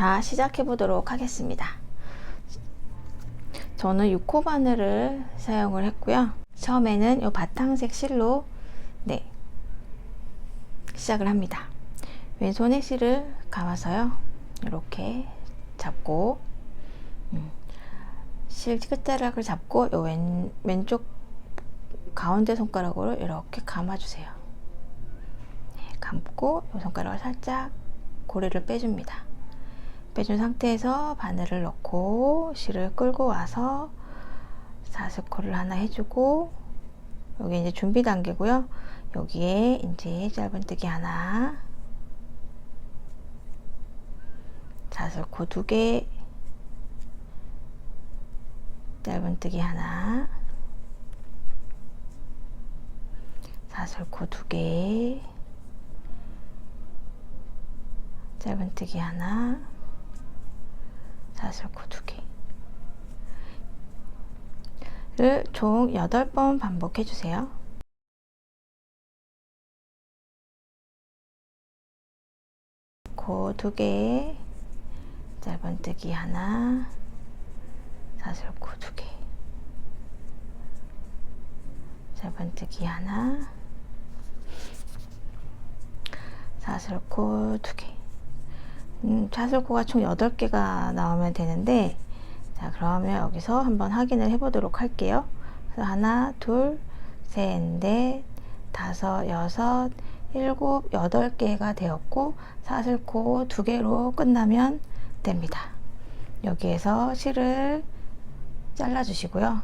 자, 시작해 보도록 하겠습니다. 저는 6호 바늘을 사용을 했고요. 처음에는 이 바탕색 실로 네, 시작을 합니다. 왼손에 실을 감아서요. 이렇게 잡고 음, 실 끝자락을 잡고 요 왼, 왼쪽 가운데 손가락으로 이렇게 감아주세요. 네, 감고 이 손가락을 살짝 고리를 빼줍니다. 빼준 상태에서 바늘을 넣고 실을 끌고 와서 사스코를 하나 해주고 여기 이제 준비 단계고요. 여기에 이제 짧은뜨기 하나 사슬코 두개 짧은뜨기 하나 사슬코 두개 짧은뜨기 하나 사슬코 두 개를 총 8번 반복해 주세요. 코 두 개, 짧은뜨기 하나, 사슬코 두 개, 짧은뜨기 하나, 사슬코 두 개. 음, 사슬코가 총 8개가 나오면 되는데, 자, 그러면 여기서 한번 확인을 해보도록 할게요. 그래서 하나, 둘, 셋, 넷, 다섯, 여섯, 일곱, 여덟 개가 되었고, 사슬코 두 개로 끝나면 됩니다. 여기에서 실을 잘라주시고요.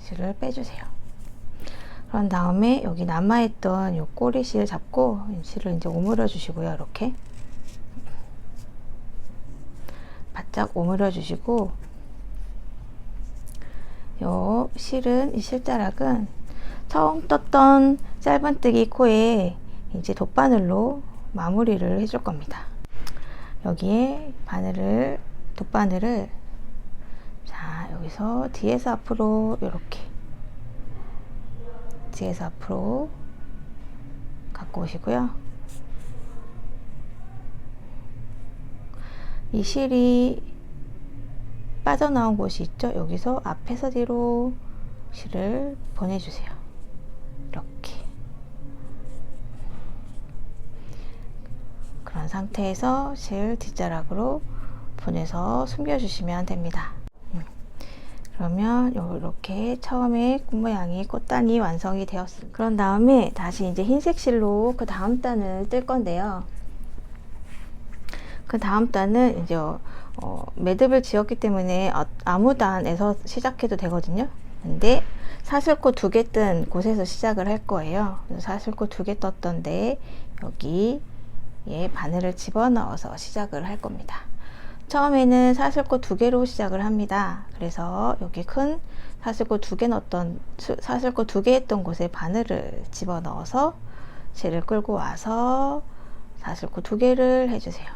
실을 빼주세요. 그런 다음에 여기 남아있던 요 꼬리 실 잡고 실을 이제 오므려 주시고요. 이렇게 바짝 오므려 주시고 요 실은 이 실자락은 처음 떴던 짧은뜨기 코에 이제 돗바늘로 마무리를 해줄 겁니다. 여기에 바늘을 돗바늘을 자 여기서 뒤에서 앞으로 이렇게 뒤에서 앞으로 갖고 오시고요. 이 실이 빠져나온 곳이 있죠. 여기서 앞에서 뒤로 실을 보내주세요. 이렇게. 그런 상태에서 실 뒷자락으로 보내서 숨겨주시면 됩니다. 음. 그러면 이렇게 처음에 꽃 모양이 꽃단이 완성이 되었습니다. 그런 다음에 다시 이제 흰색 실로 그 다음 단을 뜰 건데요. 그 다음 단은 이제 어, 매듭을 지었기 때문에 어, 아무 단에서 시작해도 되거든요. 근데 사슬꽃 두개 뜬 곳에서 시작을 할 거예요. 사슬꽃 두개 떴던데 여기 예, 바늘을 집어넣어서 시작을 할 겁니다. 처음에는 사슬꽃 두 개로 시작을 합니다. 그래서 여기 큰 사슬꽃 두 개 넣었던 사슬꽃 두 개 했던 곳에 바늘을 집어 넣어서 실을 끌고 와서 사슬꽃 두 개를 해주세요.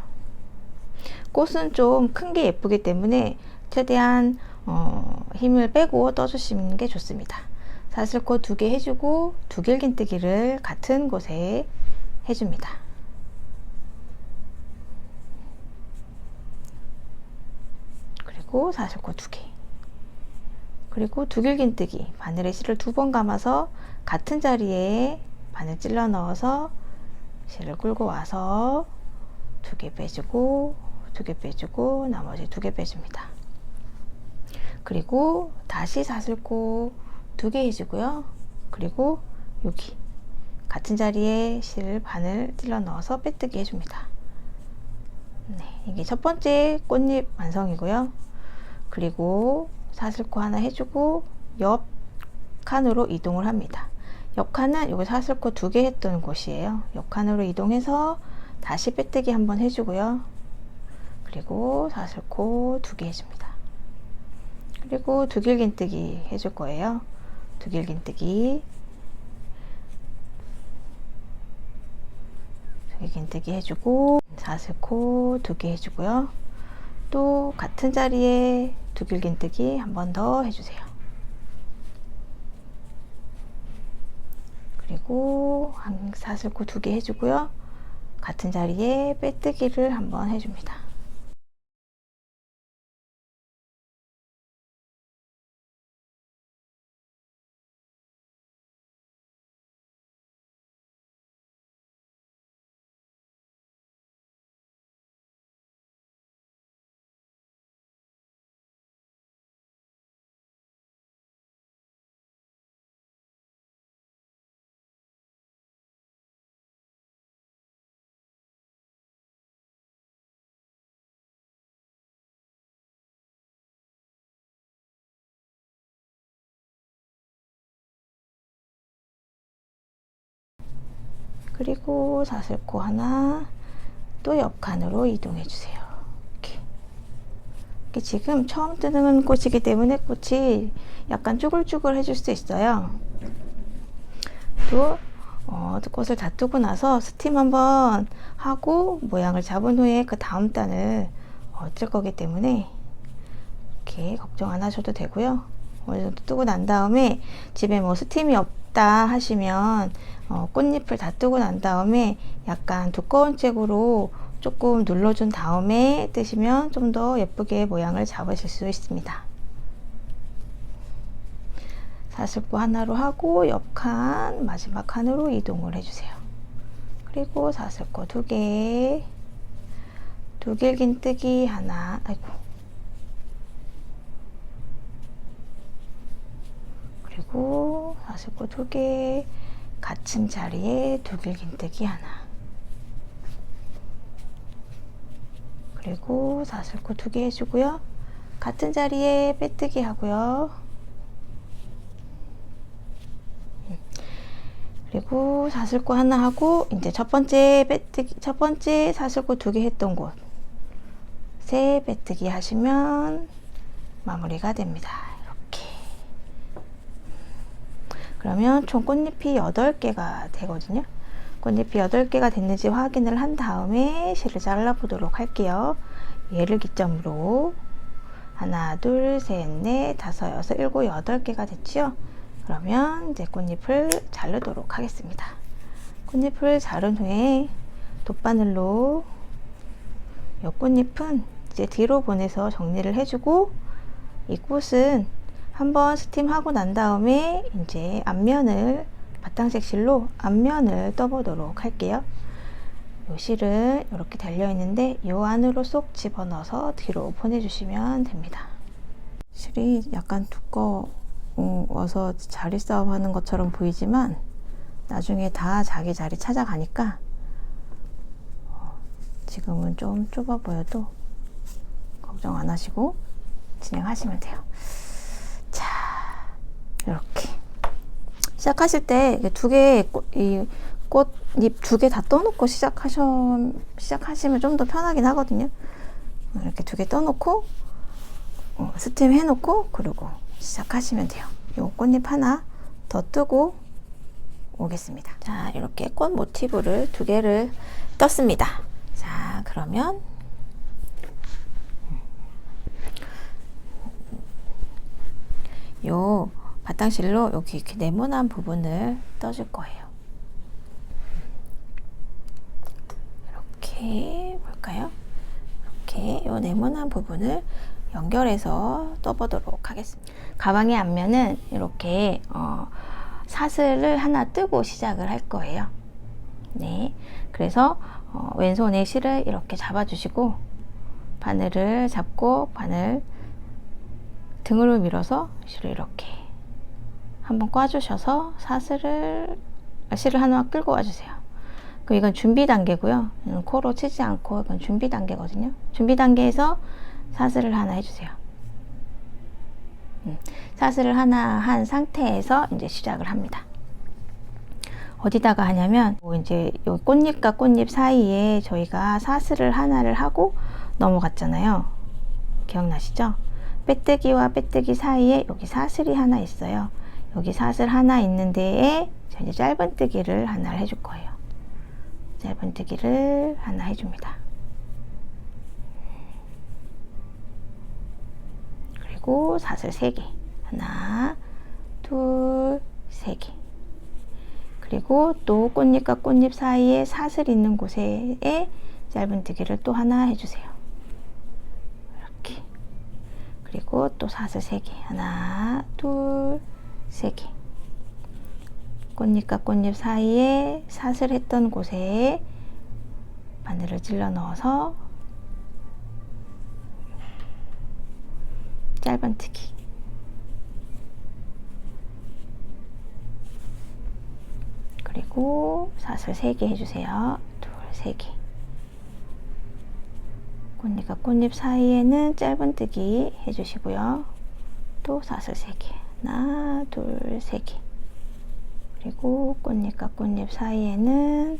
꽃은 좀 큰 게 예쁘기 때문에 최대한 어, 힘을 빼고 떠주시는 게 좋습니다. 사슬꽃 두개 해주고 두 길긴뜨기를 같은 곳에 해줍니다. 그리고 사슬꽃 두 개. 그리고 두길긴뜨기 바늘에 실을 두 번 감아서 같은 자리에 바늘 찔러 넣어서 실을 끌고 와서 두 개 빼주고 두 개 빼주고 나머지 두 개 빼줍니다. 그리고 다시 사슬코 두 개 해주고요. 그리고 여기 같은 자리에 실 바늘 찔러 넣어서 빼뜨기 해줍니다. 네, 이게 첫 번째 꽃잎 완성이고요. 그리고 사슬코 하나 해주고 옆 칸으로 이동을 합니다. 옆 칸은 여기 사슬코 두 개 했던 곳이에요. 옆 칸으로 이동해서 다시 빼뜨기 한번 해주고요. 그리고 사슬코 두 개 해줍니다. 그리고 두 길긴뜨기 해줄 거예요. 두 길긴뜨기 두 길긴뜨기 해주고 사슬코 두 개 해주고요. 또 같은 자리에 두 길긴뜨기 한 번 더 해주세요. 그리고 한 사슬코 두 개 해주고요. 같은 자리에 빼뜨기를 한번 해줍니다. 그리고 사슬코 하나 또 옆칸으로 이동해 주세요. 이렇게. 이렇게 지금 처음 뜨는 꽃이기 때문에 꽃이 약간 쭈글쭈글 해줄 수 있어요. 또 어, 꽃을 다 뜨고 나서 스팀 한번 하고 모양을 잡은 후에 그 다음 단을 어, 뜰 거기 때문에 이렇게 걱정 안 하셔도 되고요. 어느 정도 뜨고 난 다음에 집에 뭐 스팀이 없다 하시면 어, 꽃잎을 다 뜨고 난 다음에 약간 두꺼운 책으로 조금 눌러준 다음에 뜨시면 좀 더 예쁘게 모양을 잡으실 수 있습니다. 사슬코 하나로 하고 옆 칸 마지막 칸으로 이동을 해주세요. 그리고 사슬코 두 개, 두 길긴 뜨기 하나, 아이고. 그리고 사슬코 두 개, 같은 자리에 두 길긴뜨기 하나. 그리고 사슬코 두 개 해주고요. 같은 자리에 빼뜨기 하고요. 그리고 사슬코 하나 하고 이제 첫 번째 빼뜨기 첫 번째 사슬코 두 개 했던 곳 세 빼뜨기 하시면 마무리가 됩니다. 이렇게 그러면 총 꽃잎이 8개가 되거든요. 꽃잎이 8개가 됐는지 확인을 한 다음에 실을 잘라 보도록 할게요. 얘를 기점으로 하나, 둘, 셋, 넷, 다섯, 여섯, 일곱, 여덟 개가 됐죠? 그러면 이제 꽃잎을 자르도록 하겠습니다. 꽃잎을 자른 후에 돗바늘로 이 꽃잎은 이제 뒤로 보내서 정리를 해주고 이 꽃은 한번 스팀하고 난 다음에 이제 앞면을 바탕색 실로 앞면을 떠보도록 할게요. 이 실은 이렇게 달려 있는데 이 안으로 쏙 집어넣어서 뒤로 보내주시면 됩니다. 실이 약간 두꺼워서 자리 싸움 하는 것처럼 보이지만 나중에 다 자기 자리 찾아가니까 어, 지금은 좀 좁아 보여도 걱정 안 하시고 진행하시면 돼요. 자, 이렇게 시작하실 때 두 개, 이 꽃잎 두 개 다 떠놓고 시작하셔, 시작하시면 좀 더 편하긴 하거든요. 이렇게 두 개 떠놓고, 어, 스팀 해놓고, 그리고 시작하시면 돼요. 요 꽃잎 하나 더 뜨고 오겠습니다. 자, 이렇게 꽃 모티브를 두 개를 떴습니다. 자, 그러면 요 바탕실로 여기 이렇게 네모난 부분을 떠줄 거예요. 이렇게 볼까요? 이렇게 요 네모난 부분을 연결해서 떠보도록 하겠습니다. 가방의 앞면은 이렇게 어, 사슬을 하나 뜨고 시작을 할 거예요. 네, 그래서 어, 왼손에 실을 이렇게 잡아주시고 바늘을 잡고 바늘 등으로 밀어서 실을 이렇게 한번 꽈주셔서 사슬을 실을 하나 끌고 와주세요. 그 이건 준비 단계고요. 코로 치지 않고 이건 준비 단계거든요. 준비 단계에서 사슬을 하나 해주세요. 음, 사슬을 하나 한 상태에서 이제 시작을 합니다. 어디다가 하냐면 뭐 이제 요 꽃잎과 꽃잎 사이에 저희가 사슬을 하나를 하고 넘어갔잖아요. 기억나시죠? 빼뜨기와 빼뜨기 사이에 여기 사슬이 하나 있어요. 여기 사슬 하나 있는 데에 이제 짧은 뜨기를 하나 해줄 거예요. 짧은 뜨기를 하나 해줍니다. 그리고 사슬 3개. 하나, 둘, 세 개. 그리고 또 꽃잎과 꽃잎 사이에 사슬 있는 곳에 짧은뜨기를 또 하나 해주세요. 이렇게. 그리고 또 사슬 3개. 하나, 둘, 세 개. 꽃잎과 꽃잎 사이에 사슬 했던 곳에 바늘을 찔러 넣어서 짧은뜨기. 그리고 사슬 3개 해주세요. 둘, 3개. 꽃잎과 꽃잎 사이에는 짧은뜨기 해주시고요. 또 사슬 3개. 하나, 둘, 3개. 그리고 꽃잎과 꽃잎 사이에는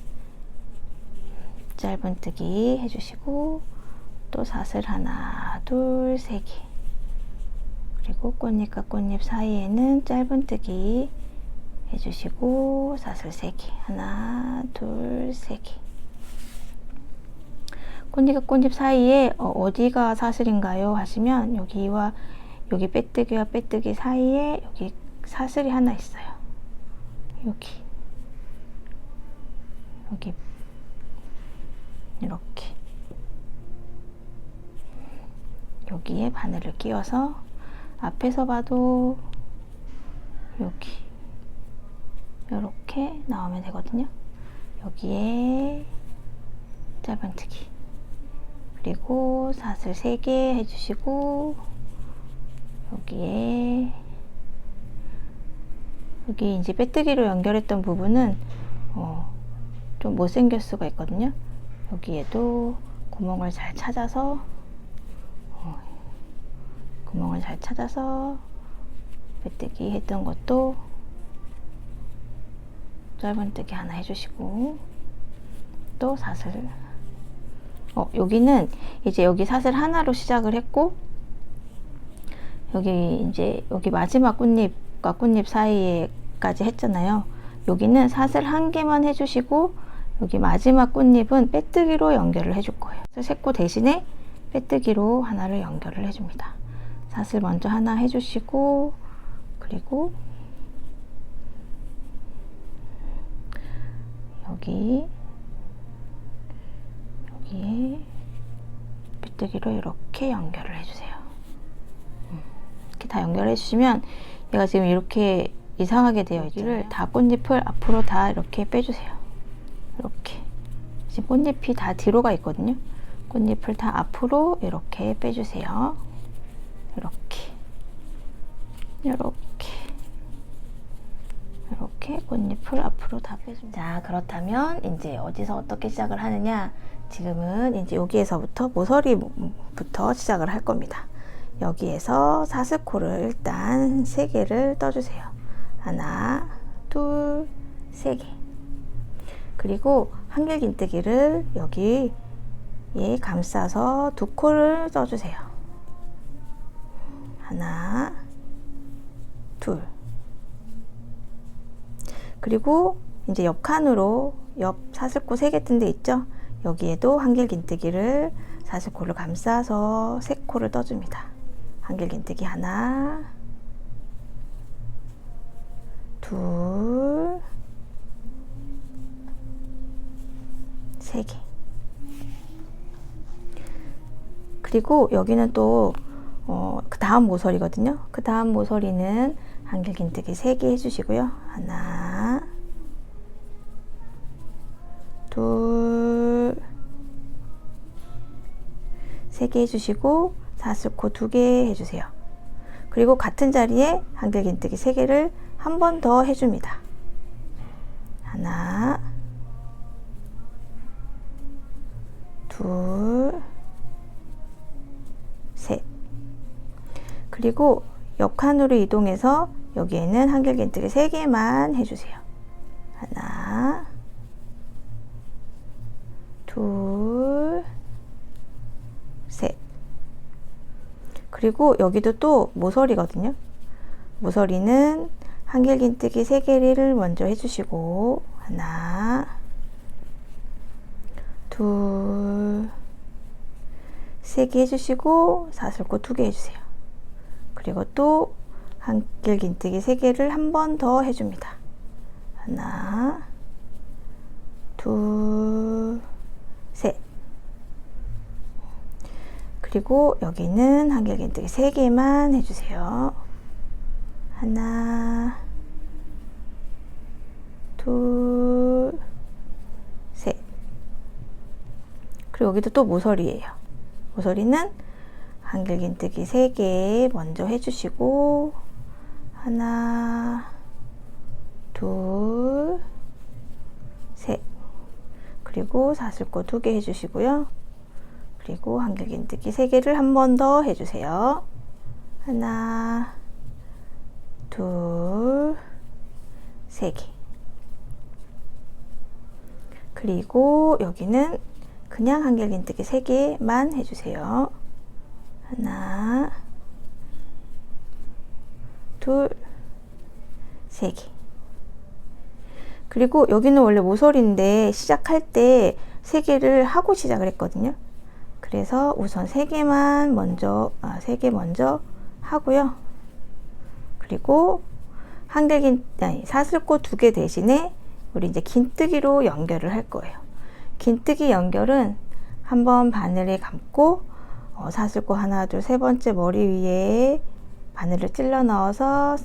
짧은뜨기 해주시고 또 사슬 하나, 둘, 3개. 그리고 꽃잎과 꽃잎 사이에는 짧은뜨기 해주시고 사슬 3개 하나 둘 3개 꽃잎과 꽃잎 사이에 어, 디가 사슬인가요? 하시면 여기와 여기 빼뜨기와 빼뜨기 사이에 여기 사슬이 하나 있어요. 여기. 여기. 이렇게. 여기에 바늘을 끼워서 앞에서 봐도 여기. 이렇게 나오면 되거든요. 여기에 짧은뜨기 그리고 사슬 3개 해주시고 여기에 여기 이제 빼뜨기로 연결했던 부분은 어, 좀 못생길 수가 있거든요. 여기에도 구멍을 잘 찾아서 어, 구멍을 잘 찾아서 빼뜨기 했던 것도 짧은 뜨기 하나 해주시고 또 사슬 어 여기는 이제 여기 사슬 하나로 시작을 했고 여기 이제 여기 마지막 꽃잎과 꽃잎 사이에까지 했잖아요. 여기는 사슬 한 개만 해주시고 여기 마지막 꽃잎은 빼뜨기로 연결을 해줄 거예요. 세코 대신에 빼뜨기로 하나를 연결을 해줍니다. 사슬 먼저 하나 해주시고 그리고 여기 여기에 빗대기로 이렇게 연결을 해주세요. 음, 이렇게 다 연결해 주시면 얘가 지금 이렇게 이상하게 되어 있기를 다 꽃잎을 앞으로 다 이렇게 빼주세요. 이렇게 지금 꽃잎이 다 뒤로 가 있거든요. 꽃잎을 다 앞으로 이렇게 빼주세요. 이렇게 이렇게 이렇게 꽃잎을 앞으로 다 빼줍니다. 자, 그렇다면 이제 어디서 어떻게 시작을 하느냐? 지금은 이제 여기에서부터 모서리부터 시작을 할 겁니다. 여기에서 사스코를 일단 세 개를 떠주세요. 하나, 둘, 세 개. 그리고 한길긴뜨기를 여기에 감싸서 두 코를 떠주세요. 하나, 둘. 그리고 이제 옆 칸으로 옆 사슬코 3개 뜬 데 있죠? 여기에도 한길긴뜨기를 사슬코를 감싸서 3코를 떠줍니다. 한길긴뜨기 하나, 둘, 세 개. 그리고 여기는 또, 어, 그 다음 모서리거든요. 그 다음 모서리는 한길긴뜨기 3개 해주시고요. 하나, 3개 해주시고 사슬코 2개 해주세요. 그리고 같은 자리에 한길긴뜨기 3개를 한 번 더 해줍니다. 하나 둘셋 그리고 역한으로 이동해서 여기에는 한길긴뜨기 3개만 해주세요. 그리고 여기도 또 모서리거든요. 모서리는 한길긴뜨기 3개를 먼저 해주시고 하나, 둘, 세 개 해주시고 사슬꽃 두 개 해주세요. 그리고 또 한길긴뜨기 3개를 한 번 더 해줍니다. 하나, 둘, 셋. 그리고 여기는 한길긴뜨기 3개만 해주세요. 하나, 둘, 셋. 그리고 여기도 또 모서리예요. 모서리는 한길긴뜨기 3개 먼저 해주시고 하나, 둘, 셋. 그리고 사슬코 2개 해주시고요. 그리고 한길긴뜨기 3개를 한 번 더 해주세요. 하나, 둘, 세 개. 그리고 여기는 그냥 한길긴뜨기 3개만 해주세요. 하나, 둘, 세 개. 그리고 여기는 원래 모서리인데 시작할 때 세 개를 하고 시작을 했거든요. 그래서 우선 세 개만 먼저, 아, 세개 먼저 하고요. 그리고 한길긴, 아니, 사슬꽃 두개 대신에 우리 이제 긴뜨기로 연결을 할 거예요. 긴뜨기 연결은 한 번 바늘에 감고 어, 사슬꽃 하나, 둘, 세 번째 머리 위에 바늘을 찔러 넣어서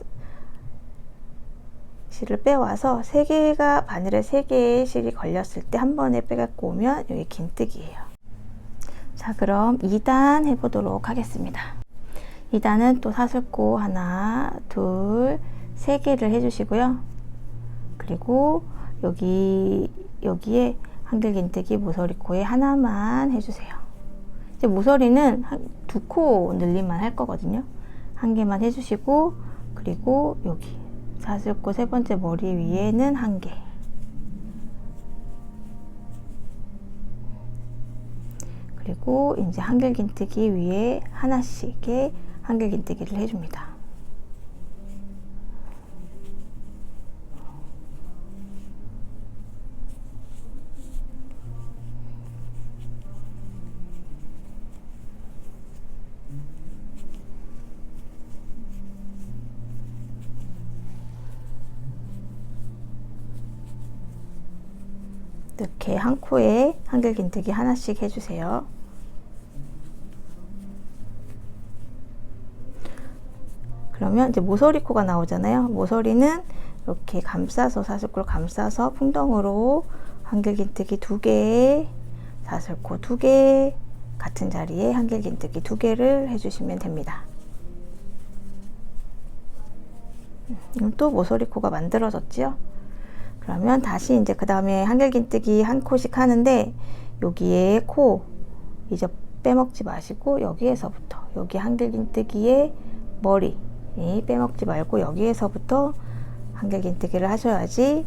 실을 빼와서 세 개가 바늘에 세 개의 실이 걸렸을 때 한 번에 빼갖고 오면 여기 긴뜨기예요. 자, 그럼 2단 해보도록 하겠습니다. 2단은 또 사슬코 하나, 둘, 세 개를 해주시고요. 그리고 여기 여기에 한길긴뜨기 모서리코에 하나만 해주세요. 이제 모서리는 두 코 늘림만 할 거거든요. 한 개만 해주시고 그리고 여기 사슬코 세 번째 머리 위에는 한 개. 그리고 이제 한길긴뜨기 위에 하나씩의 한길긴뜨기를 해줍니다. 이렇게 한 코에 한길긴뜨기 하나씩 해주세요. 그러면 이제 모서리 코가 나오잖아요. 모서리는 이렇게 감싸서 사슬코를 감싸서 풍덩으로 한길긴뜨기 두 개, 사슬코 두 개, 같은 자리에 한길긴뜨기 두 개를 해주시면 됩니다. 음, 또 모서리 코가 만들어졌죠. 그러면 다시 이제 그 다음에 한길긴뜨기 한 코씩 하는데 여기에 코 이제 빼먹지 마시고 여기에서부터 여기 한길긴뜨기에 머리 빼먹지 말고 여기에서부터 한길긴뜨기를 하셔야지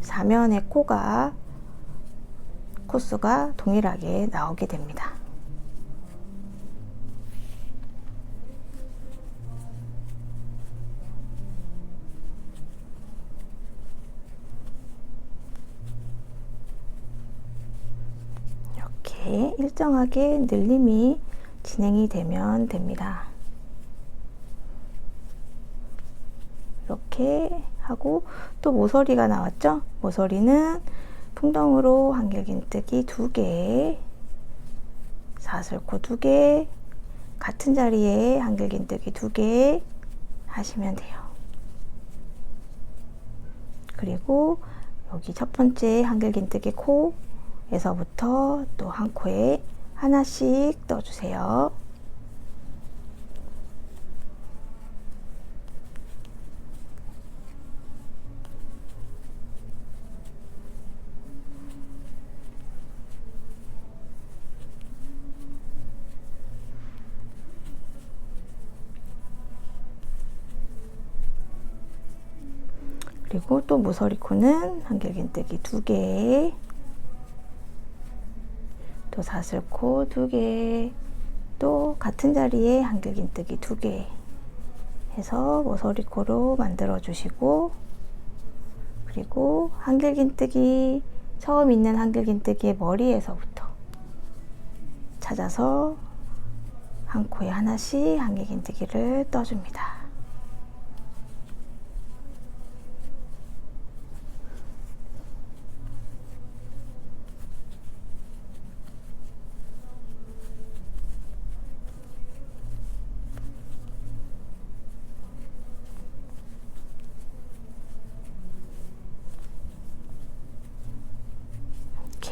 사면의 코가 코수가 동일하게 나오게 됩니다. 이렇게 일정하게 늘림이 진행이 되면 됩니다. 이렇게 하고 또 모서리가 나왔죠? 모서리는 풍덩으로 한길긴뜨기 두 개, 사슬코 두 개, 같은 자리에 한길긴뜨기 두 개 하시면 돼요. 그리고 여기 첫 번째 한길긴뜨기 코에서부터 또 한 코에 하나씩 넣어주세요. 그리고 또 모서리 코는 한길긴뜨기 두 개, 또 사슬코 두 개, 또 같은 자리에 한길긴뜨기 두 개. 해서 모서리 코로 만들어 주시고 그리고 한길긴뜨기 처음 있는 한길긴뜨기의 머리에서부터 찾아서 한 코에 하나씩 한길긴뜨기를 떠줍니다.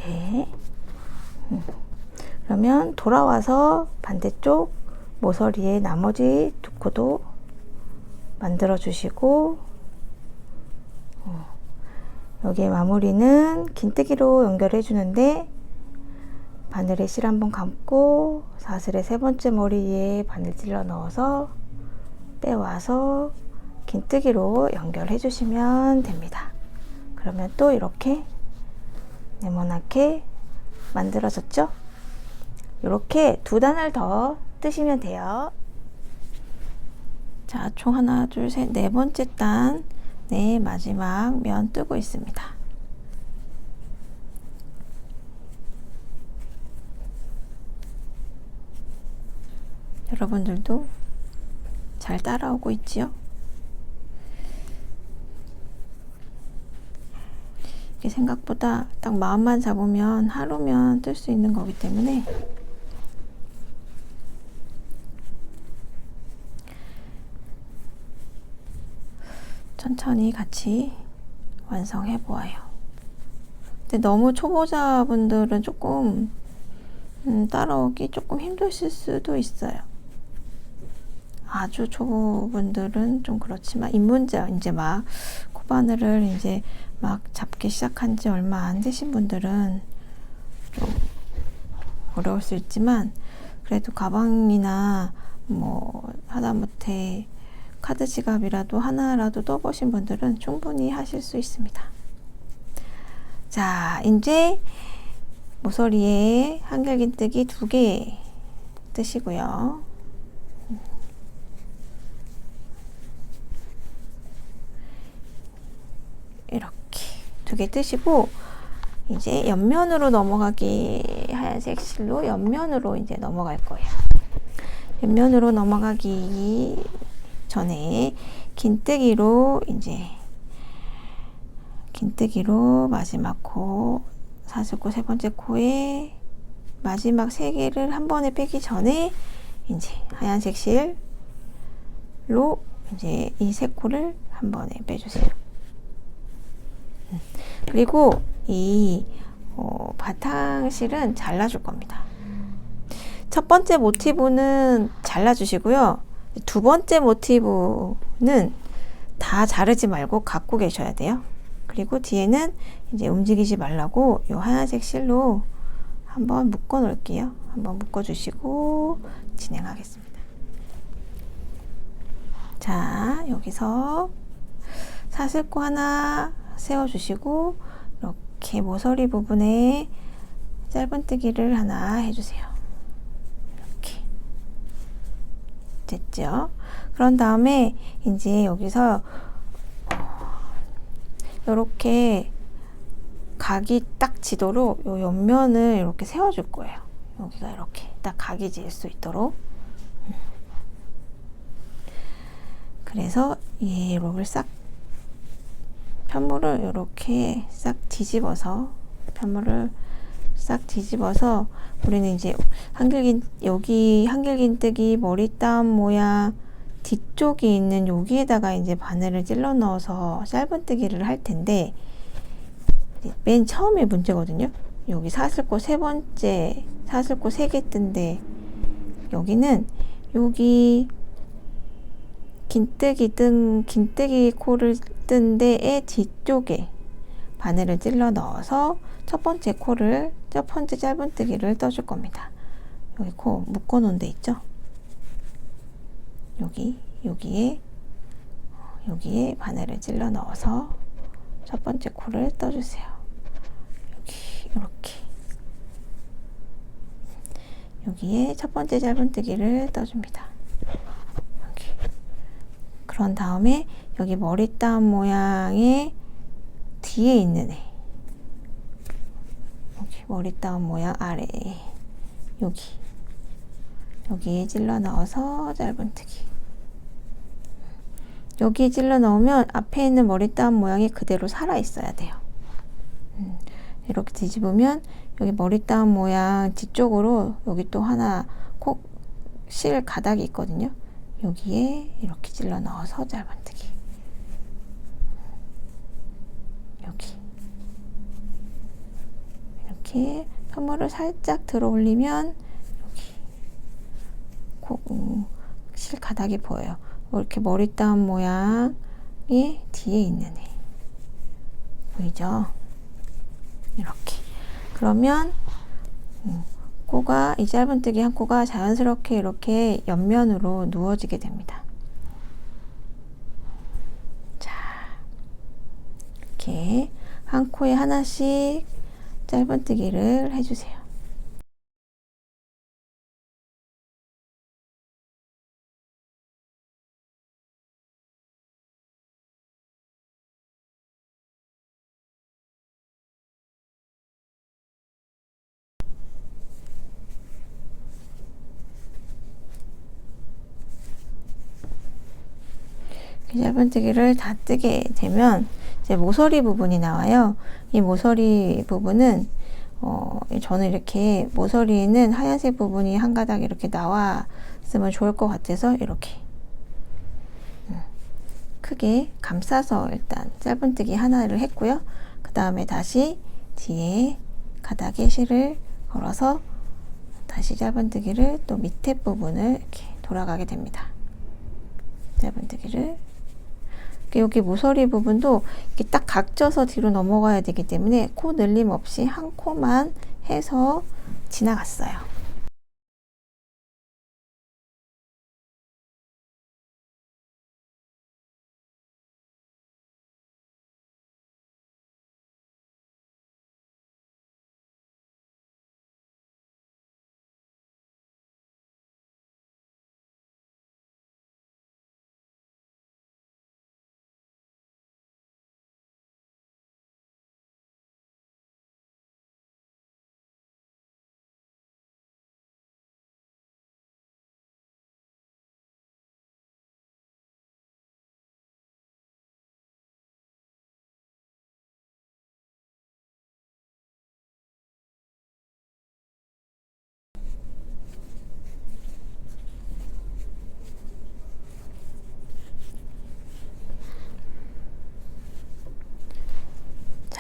이렇게. 음. 그러면 돌아와서 반대쪽 모서리에 나머지 두 코도 만들어 주시고 어, 여기에 마무리는 긴뜨기로 연결해 주는데 바늘에 실 한번 감고 사슬의 세 번째 머리에 바늘 찔러 넣어서 빼와서 긴뜨기로 연결해 주시면 됩니다. 그러면 또 이렇게 네모나게 만들어졌죠? 이렇게 두 단을 더 뜨시면 돼요. 자, 총 하나, 둘, 셋, 네 번째 단, 네, 마지막 면 뜨고 있습니다. 여러분들도 잘 따라오고 있지요? 이게 생각보다 딱 마음만 잡으면 하루면 뜰 수 있는 거기 때문에 천천히 같이 완성해 보아요. 근데 너무 초보자분들은 조금 음, 따라오기 조금 힘드실 수도 있어요. 아주 초보분들은 좀 그렇지만 입문자 이제 막 코바늘을 이제 막 잡기 시작한 지 얼마 안 되신 분들은 좀 어려울 수 있지만 그래도 가방이나 뭐 하다못해 카드 지갑이라도 하나라도 떠보신 분들은 충분히 하실 수 있습니다. 자, 이제 모서리에 한결긴뜨기 두 개 뜨시고요. 이렇게 두 개 뜨시고 이제 옆면으로 넘어가기 하얀색 실로 옆면으로 이제 넘어갈 거예요. 옆면으로 넘어가기 전에 긴뜨기로 이제 긴뜨기로 마지막 코 사슬코 세 번째 코에 마지막 세 개를 한 번에 빼기 전에 이제 하얀색 실로 이제 이 세 코를 한 번에 빼주세요. 음. 그리고 이 어, 바탕실은 잘라줄 겁니다. 첫 번째 모티브는 잘라주시고요. 두 번째 모티브는 다 자르지 말고 갖고 계셔야 돼요. 그리고 뒤에는 이제 움직이지 말라고 이 하얀색 실로 한번 묶어 놓을게요. 한번 묶어 주시고 진행하겠습니다. 자, 여기서 사슬코 하나 세워 주시고 이렇게 모서리 부분에 짧은뜨기를 하나 해주세요. 이렇게 됐죠? 그런 다음에 이제 여기서 이렇게 각이 딱 지도록 요 옆면을 이렇게 세워줄 거예요. 여기가 이렇게 딱 각이 질 수 있도록. 그래서 이 록을 싹 편물을 이렇게 싹 뒤집어서 편물을 싹 뒤집어서 우리는 이제 한길긴 여기 한길긴뜨기 머리땀 모양 뒤쪽에 있는 여기에다가 이제 바늘을 찔러 넣어서 짧은뜨기를 할 텐데 맨 처음에 문제거든요. 여기 사슬코 세 번째 사슬코 세 개 뜬데 여기는 여기 긴뜨기 뜬 긴뜨기 코를 뜬 데의 뒤쪽에 바늘을 찔러 넣어서 첫 번째 코를 첫 번째 짧은뜨기를 떠줄 겁니다. 여기 코 묶어 놓은 데 있죠? 여기 여기에 여기에 바늘을 찔러 넣어서 첫 번째 코를 떠주세요. 여기 이렇게 여기에 첫 번째 짧은뜨기를 떠줍니다. 여기. 그런 다음에 여기 머리땀 모양의 뒤에 있는 애 머리땀 모양 아래 여기. 여기에 찔러 넣어서 짧은뜨기 여기에 찔러 넣으면 앞에 있는 머리땀 모양이 그대로 살아 있어야 돼요. 음, 이렇게 뒤집으면 여기 머리땀 모양 뒤쪽으로 여기 또 하나 콕 실 가닥이 있거든요. 여기에 이렇게 찔러 넣어서 짧은뜨기 여기 이렇게 편물을 살짝 들어 올리면 여기 고, 음, 실 가닥이 보여요. 이렇게 머리 따은 모양이 뒤에 있는 애. 보이죠? 이렇게. 그러면 음, 코가 이 짧은뜨기 한 코가 자연스럽게 이렇게 옆면으로 누워지게 됩니다. 자, 이렇게 한 코에 하나씩 짧은뜨기를 해주세요. 이 짧은뜨기를 다 뜨게 되면 이제 모서리 부분이 나와요. 이 모서리 부분은 어, 저는 이렇게 모서리에는 하얀색 부분이 한 가닥 이렇게 나왔으면 좋을 것 같아서 이렇게 음, 크게 감싸서 일단 짧은뜨기 하나를 했고요. 그 다음에 다시 뒤에 가닥에 실을 걸어서 다시 짧은뜨기를 또 밑에 부분을 이렇게 돌아가게 됩니다. 짧은뜨기를 여기 모서리 부분도 이렇게 딱 각져서 뒤로 넘어가야 되기 때문에 코 늘림 없이 한 코만 해서 지나갔어요.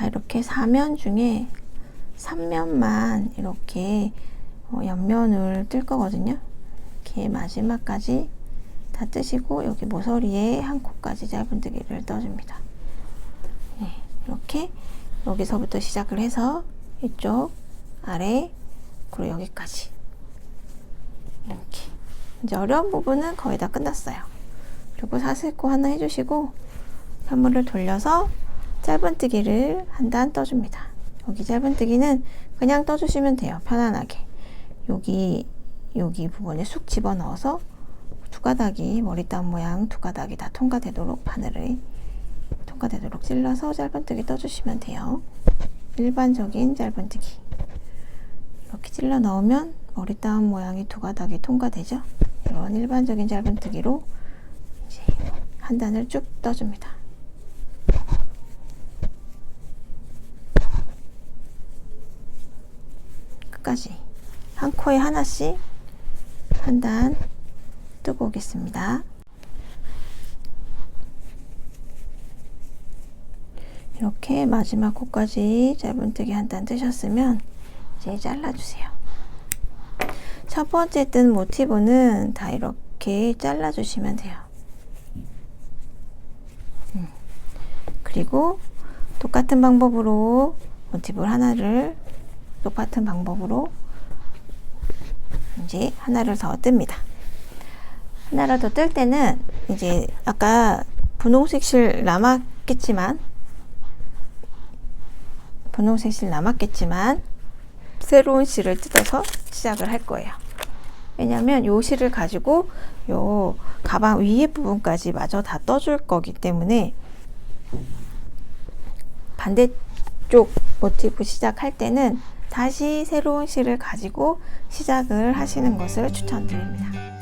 자, 이렇게 4면 중에 3면만 이렇게 어, 옆면을 뜰 거거든요. 이렇게 마지막까지 다 뜨시고 여기 모서리에 한 코까지 짧은뜨기를 떠줍니다. 네, 이렇게 여기서부터 시작을 해서 이쪽 아래 그리고 여기까지 이렇게 이제 어려운 부분은 거의 다 끝났어요. 그리고 사슬코 하나 해주시고 편물을 돌려서 짧은뜨기를 한 단 떠줍니다. 여기 짧은뜨기는 그냥 떠주시면 돼요. 편안하게. 여기 여기 부분에 쑥 집어넣어서 두 가닥이 머리 따 모양 두 가닥이 다 통과되도록 바늘을 통과되도록 찔러서 짧은뜨기 떠주시면 돼요. 일반적인 짧은뜨기 이렇게 찔러 넣으면 머리 따은 모양이 두 가닥이 통과되죠. 이런 일반적인 짧은뜨기로 이제 한 단을 쭉 떠줍니다. 끝까지 한 코에 하나씩 한 단 뜨고 오겠습니다. 이렇게 마지막 코까지 짧은뜨기 한 단 뜨셨으면 이제 잘라주세요. 첫 번째 뜬 모티브는 다 이렇게 잘라주시면 돼요. 음. 그리고 똑같은 방법으로 모티브 하나를 똑같은 방법으로 이제 하나를 더 뜹니다. 하나를 더 뜰 때는 이제 아까 분홍색 실 남았겠지만 분홍색 실 남았겠지만 새로운 실을 뜯어서 시작을 할 거예요. 왜냐면 요 실을 가지고 요 가방 위에 부분까지 마저 다 떠줄 거기 때문에 반대쪽 모티브 시작할 때는 다시 새로운 실을 가지고 시작을 하시는 것을 추천드립니다.